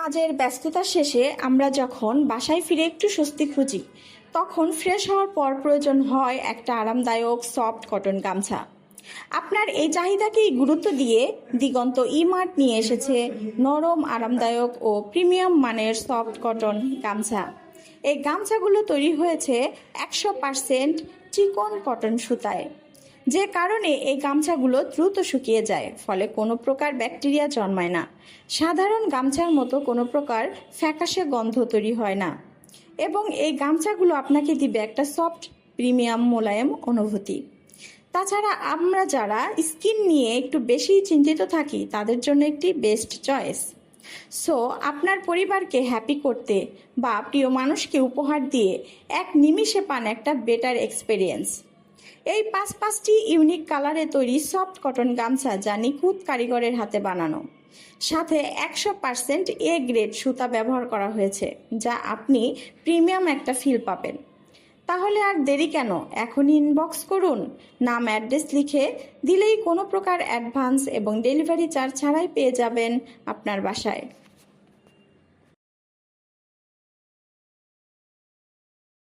কাজের ব্যস্ততা শেষে আমরা যখন বাসায় ফিরে একটু স্বস্তি খুঁজি, তখন ফ্রেশ হওয়ার পর প্রয়োজন হয় একটা আরামদায়ক সফট কটন গামছা। আপনার এই চাহিদাকেই গুরুত্ব দিয়ে দিগন্ত ইমার্ট নিয়ে এসেছে নরম, আরামদায়ক ও প্রিমিয়াম মানের সফট কটন গামছা। এই গামছাগুলো তৈরি হয়েছে একশো পার্সেন্ট চিকন কটন সুতায়। যে কারণে এই গামছাগুলো দ্রুত শুকিয়ে যায়, ফলে কোনো প্রকার ব্যাকটেরিয়া জন্মায় না। সাধারণ গামছার মতো কোনো প্রকার ফ্যাকাশে গন্ধ তৈরি হয় না। এবং এই গামছাগুলো আপনাকে দিবে একটা সফট, প্রিমিয়াম মোলায়েম অনুভূতি। তাছাড়া আমরা যারা স্কিন নিয়ে একটু বেশি চিন্তিত থাকি, তাদের জন্য একটি বেস্ট চয়েস। সো, আপনার পরিবারকে হ্যাপি করতে বা প্রিয় মানুষকে উপহার দিয়ে এক নিমিষে পান একটা বেটার এক্সপেরিয়েন্স। এই পাঁচ পাঁচটি ইউনিক কালারে তৈরি সফট কটন গামছা যা নিখুঁত কারিগরের হাতে বানানো। সাথে একশো পার্সেন্ট এ গ্রেড সুতা ব্যবহার করা হয়েছে, যা আপনি প্রিমিয়াম একটা ফিল পাবেন। তাহলে আর দেরি কেন? এখনই ইনবক্স করুন। নাম অ্যাড্রেস লিখে দিলেই কোনো প্রকার অ্যাডভান্স এবং ডেলিভারি চার্জ ছাড়াই পেয়ে যাবেন আপনার বাসায়।